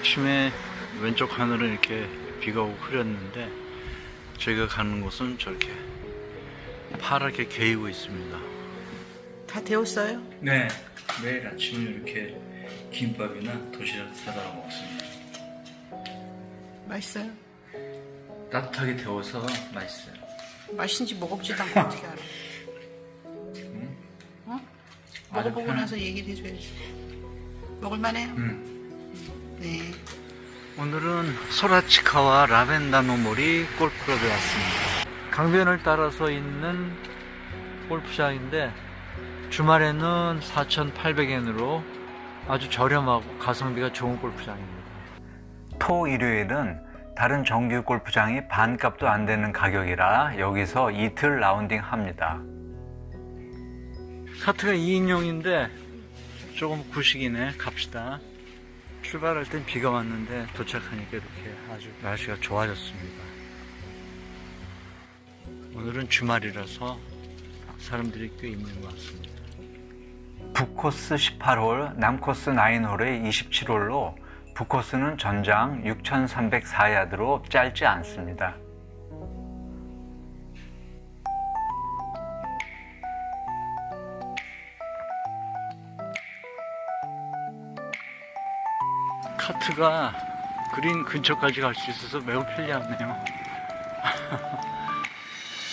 아침에 왼쪽 하늘은 이렇게 비가 오고 흐렸는데 저희가 가는 곳은 저렇게 파랗게 개이고 있습니다. 다 데웠어요? 네, 매일 아침에 이렇게 김밥이나 도시락 사다 먹습니다. 맛있어요? 따뜻하게 데워서 맛있어요. 맛있는지 먹어보지도 않고 어떻게 알아? 어? 아주 먹어보고 편해. 나서 얘기를 해줘야지. 먹을만해요? 음. 네. 오늘은 소라치카와 라벤더 노몰이 골프클럽에 왔습니다. 강변을 따라서 있는 골프장인데 주말에는 4,800엔으로 아주 저렴하고 가성비가 좋은 골프장입니다. 토 일요일은 다른 정규 골프장이 반값도 안 되는 가격이라 여기서 이틀 라운딩 합니다. 카트가 2인용인데 조금 구식이네. 갑시다. 출발할 땐 비가 왔는데 도착하니까 이렇게 아주 날씨가 좋아졌습니다. 오늘은 주말이라서 사람들이 꽤 있는 것 같습니다. 북코스 18홀, 남코스 9홀의 27홀로 북코스는 전장 6,304야드로 짧지 않습니다. 카트가 그린 근처까지 갈 수 있어서 매우 편리하네요.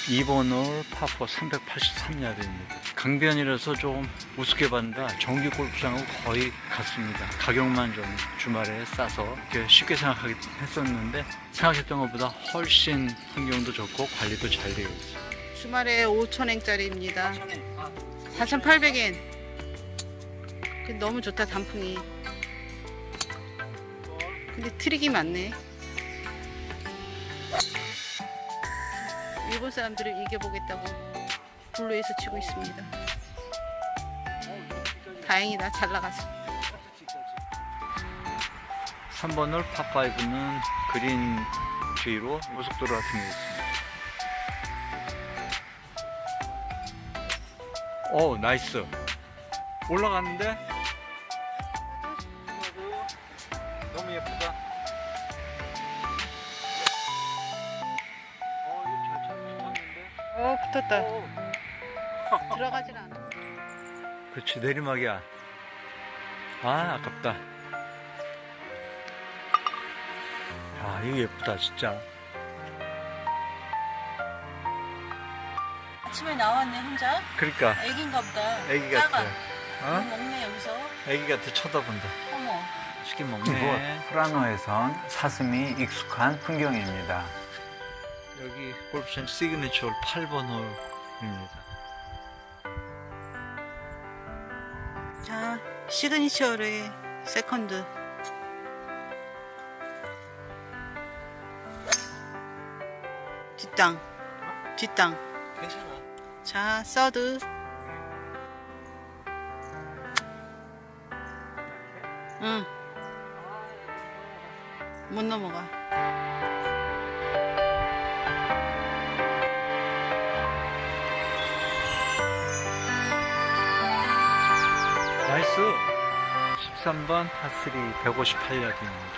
2번 홀 파포 383야드입니다. 강변이라서 좀 우습게 봤다. 정규 골프장하고 거의 같습니다. 가격만 좀 주말에 싸서 이렇게 쉽게 생각하긴 했었는데 생각했던 것보다 훨씬 환경도 좋고 관리도 잘 되어 있어요. 주말에 5,000엔짜리입니다. 4,800엔. 너무 좋다, 단풍이. 근데 트릭이 많네. 일본 사람들을 이겨보겠다고 블루에서 치고 있습니다. 다행이다, 잘 나가서. 3번 홀 파5는 그린 뒤로 고속도로 같은 게 있습니다. 오, 나이스. 올라갔는데? 어, 붙었다. 들어가진 않아. 그렇지, 내리막이야. 아, 아깝다. 아, 이거 예쁘다, 진짜. 아침에 나왔네 혼자? 그러니까, 애기인가 보다 애기 같아. 뭐 어? 먹네 여기서 애기 같아, 쳐다본다. 어머 맛있게 먹네. 프라노에선 사슴이 익숙한 풍경입니다. 여기 골프장 시그니처 홀 8번 홀입니다. 자, 시그니처의 세컨드. 뒷땅. 뒷땅. 괜찮아. 자, 서드. 응. 못 넘어가. 나이스. 13번 파3 158야드입니다.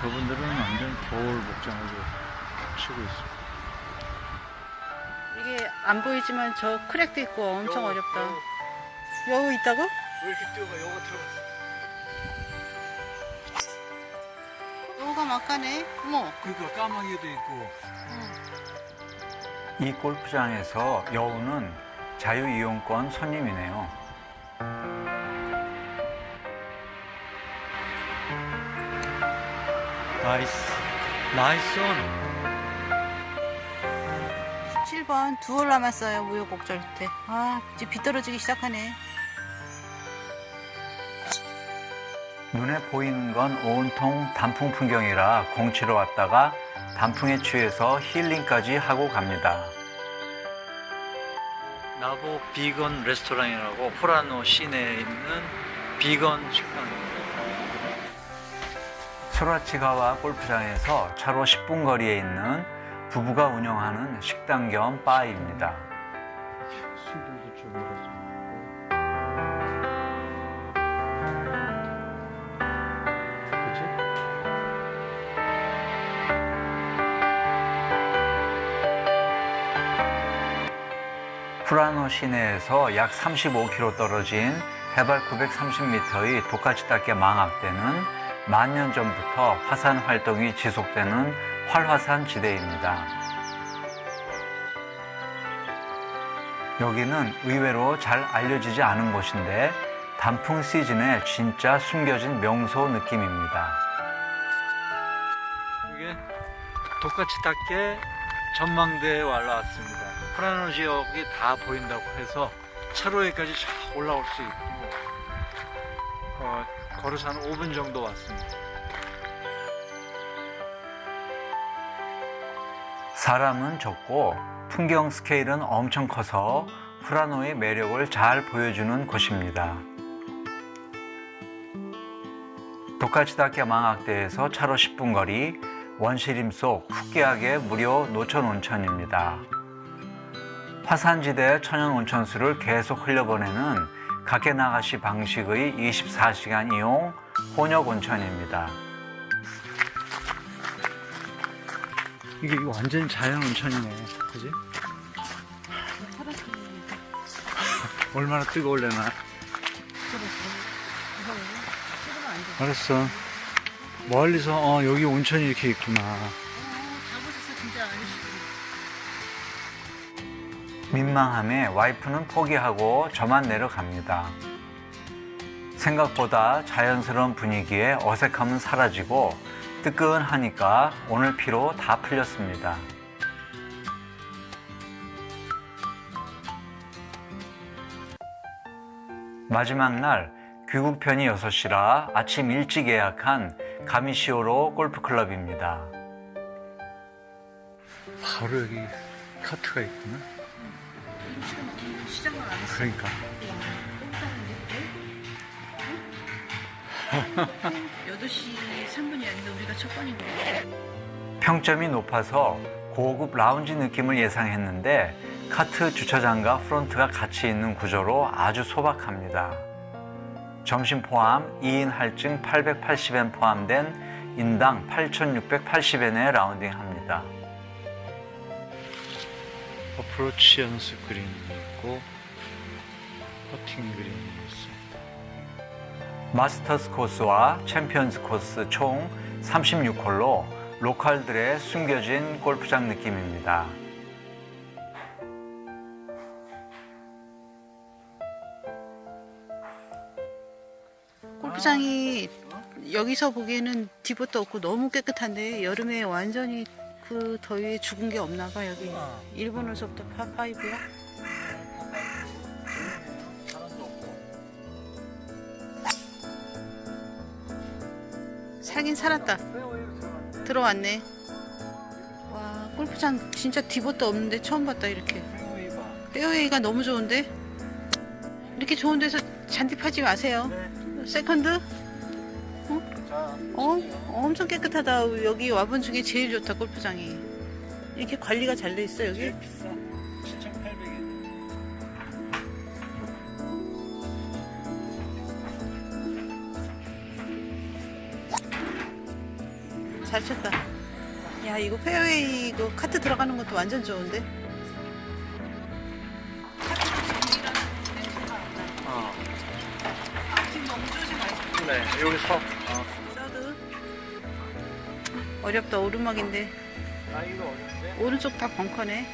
저분들은 완전 겨울 목장으로 치고 있습니다. 이게 안 보이지만 저 크랙도 있고 엄청 여우, 어렵다. 여우. 여우 있다고? 왜 이렇게 뛰어가? 여가 들어갔어. 여우가 막가네. 어머. 그러니까 까마귀도 있고. 응. 이 골프장에서 여우는 자유이용권 손님이네요. 나이스. 나이스 온. 17번 두홀 남았어요. 무효곡절 때. 아, 이제 비 떨어지기 시작하네. 눈에 보이는 건 온통 단풍 풍경이라 공치러 왔다가 단풍에 취해서 힐링까지 하고 갑니다. 나보 비건 레스토랑이라고 포라노 시내에 있는 비건 식당입니다. 소라치가와 골프장에서 차로 10분 거리에 있는 부부가 운영하는 식당 겸 바입니다. 프라노 시내에서 약 35km 떨어진 해발 930m의 도카치다케 망학대는 만년 전부터 화산 활동이 지속되는 활화산 지대입니다. 여기는 의외로 잘 알려지지 않은 곳인데 단풍 시즌에 진짜 숨겨진 명소 느낌입니다. 이게 닿게 전망대에 올라왔습니다. 프라노 지역이 다 보인다고 해서 차로에까지 쫙 올라올 수 있고 어, 걸어서 한 5분 정도 왔습니다. 사람은 적고 풍경 스케일은 엄청 커서 프라노의 매력을 잘 보여주는 곳입니다. 도카치다케 망학대에서 차로 10분 거리 원시림 속 후기하게 무료 노천 온천입니다. 화산지대 천연 온천수를 계속 흘려보내는 가케나가시 방식의 24시간 이용 혼역 온천입니다. 이게 완전 자연 온천이네. 그지? 얼마나 뜨거울래나. 알았어. 멀리서 어 여기 온천이 이렇게 있구나. 가보셨어 진짜 아저씨. 민망함에 와이프는 포기하고 저만 내려갑니다. 생각보다 자연스러운 분위기에 어색함은 사라지고 뜨끈하니까 오늘 피로 다 풀렸습니다. 마지막 날 귀국편이 6시라 아침 일찍 예약한 가미시오로 골프클럽입니다. 바로 여기 카트가 있구나. 시작을 안 했어. 그러니까. 8시 3분이었는데 우리가 첫 번인 거야. 평점이 높아서 고급 라운지 느낌을 예상했는데 카트 주차장과 프론트가 같이 있는 구조로 아주 소박합니다. 점심 포함 2인 할증 880엔 포함된 인당 8,680엔에 라운딩합니다. 어프로치 연습 그림이 있고 퍼팅 그림이 있어. 마스터스 코스와 챔피언스 코스 총 36홀로 로컬들의 숨겨진 골프장 느낌입니다. 골프장이 여기서 보기에는 뒤부터 없고 너무 깨끗한데 여름에 완전히 그 더위에 죽은 게 없나 봐 여기. 일본 호서부터 파5야? 살긴 살았다. 들어왔네. 와 골프장 진짜 뒤부터 없는데 처음 봤다 이렇게. 페어웨이가. 너무 좋은데? 이렇게 좋은 데서 잔디 파지 마세요 세컨드 어? 엄청 깨끗하다. 여기 와본 중에 제일 좋다, 골프장이. 이렇게 관리가 잘 돼 있어, 여기? 비싸. 7,800엔. 잘 쳤다. 야, 이거 페어웨이 이거 카트 들어가는 것도 완전 좋은데? 말고. 그래 여기 서 어. 서드. 어렵다, 오르막인데. 아 이거 어려운데. 오른쪽 다 벙커네.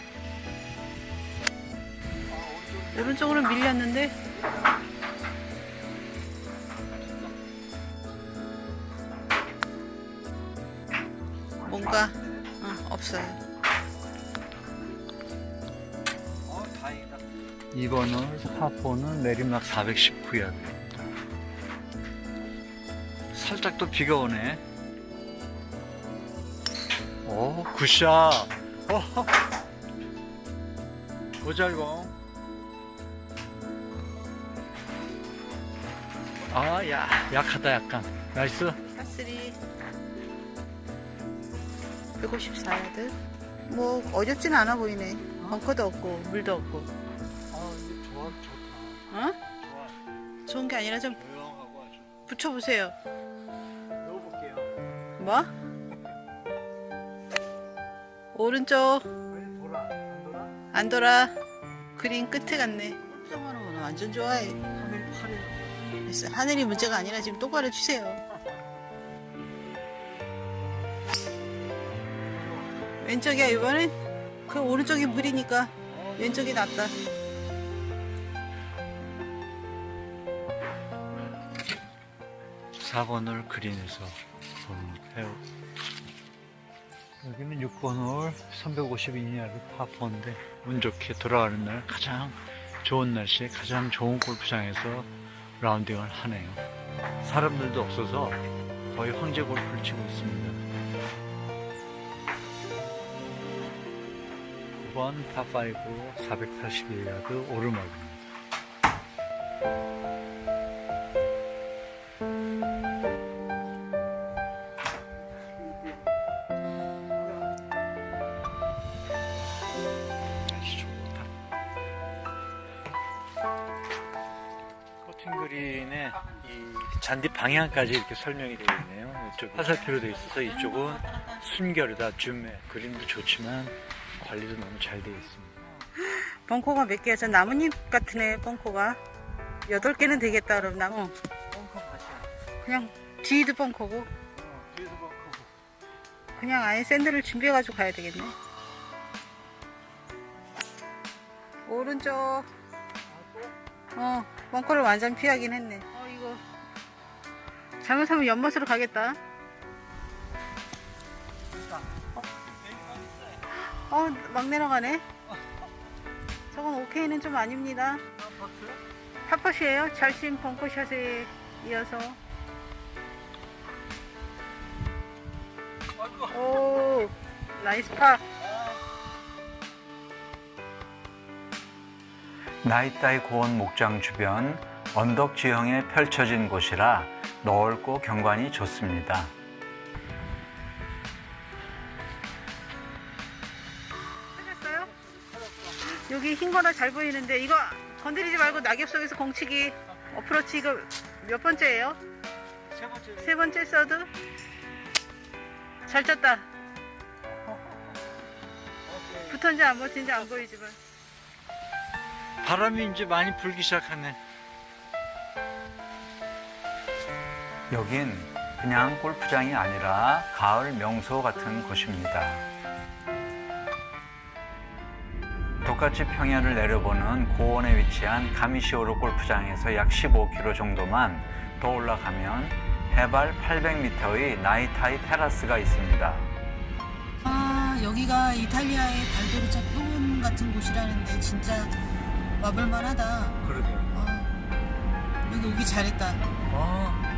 오른쪽으로 밀렸는데. 뭔가 어, 없어요. 어. 2번은 파포는 내리막 419야드. 살짝 또 비가 오네. 오 굿샷. 어. 오잘공. 아, 야, 약하다, 약간. 나이스. 파3 154야드 뭐 어렵진 않아 보이네 벙커도 없고 물도 없고 좋아 좋다. 어? 좋아. 좋은 게 아니라 좀 조용하고 아주. 붙여보세요. 뭐? 오른쪽? 안 돌아? 그린 끝에 갔네. 골프장만은 완전 좋아해. 하늘. 하늘이 문제가 아니라 지금 똑바로 치세요. 왼쪽이야 이번엔? 그 오른쪽이 물이니까 왼쪽이 낫다. 사번홀 그린에서 해요. 여기는 6번 홀 352야드 파4인데 운 좋게 돌아가는 날 가장 좋은 날씨에 가장 좋은 골프장에서 라운딩을 하네요. 사람들도 없어서 거의 황제 골프를 치고 있습니다. 9번 파5 481야드 오르막입니다. 이 잔디 방향까지 이렇게 설명이 되어 있네요. 이쪽 화살표로 되어 있어서 이쪽은 순결이다, 줌에 그림도 좋지만 관리도 너무 잘 되어 있습니다. 벙커가 몇 개야? 저 나뭇잎 같으네 벙커가. 여덟 개는 되겠다 그럼 나무. 그냥 뒤도 벙커고 그냥 아예 샌들을 준비해가지고 가야 되겠네. 오른쪽. 어, 벙커를 완전 피하긴 했네. 잘못하면 연못으로 가겠다. 어, 막 내려가네. 저건 오케이는 좀 아닙니다. 팝컷이에요. 잘신 벙커샷에 이어서. 오, 나이스 파. 나이따이 고원 목장 주변 언덕 지형에 펼쳐진 곳이라 넓고 경관이 좋습니다. 찾았어요? 여기 흰 거나 잘 보이는데 이거 건드리지 말고 낙엽 속에서 공치기 어프로치 이거 몇 번째예요? 세 번째 세 번째 서드? 잘 쳤다. 붙었는지 안 붙었는지 안 보이지만. 바람이 이제 많이 불기 시작하네. 여긴 그냥 골프장이 아니라 가을 명소 같은 곳입니다. 똑같이 평야를 내려보는 고원에 위치한 가미시오로 골프장에서 약 15km 정도만 더 올라가면 해발 800m의 나이타이 테라스가 있습니다. 아 여기가 이탈리아의 발도르차 표본 같은 곳이라는데 진짜 와볼만 하다. 그러게요. 아, 여기 오기 잘했다. 아,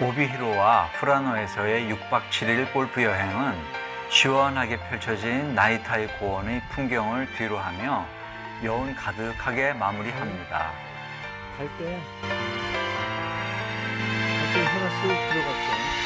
오비히로와 후라노에서의 6박 7일 골프 여행은 시원하게 펼쳐진 나이타이 고원의 풍경을 뒤로하며 여운 가득하게 마무리합니다. 갈 때, 갑자기 해가 쓱 들어갔어.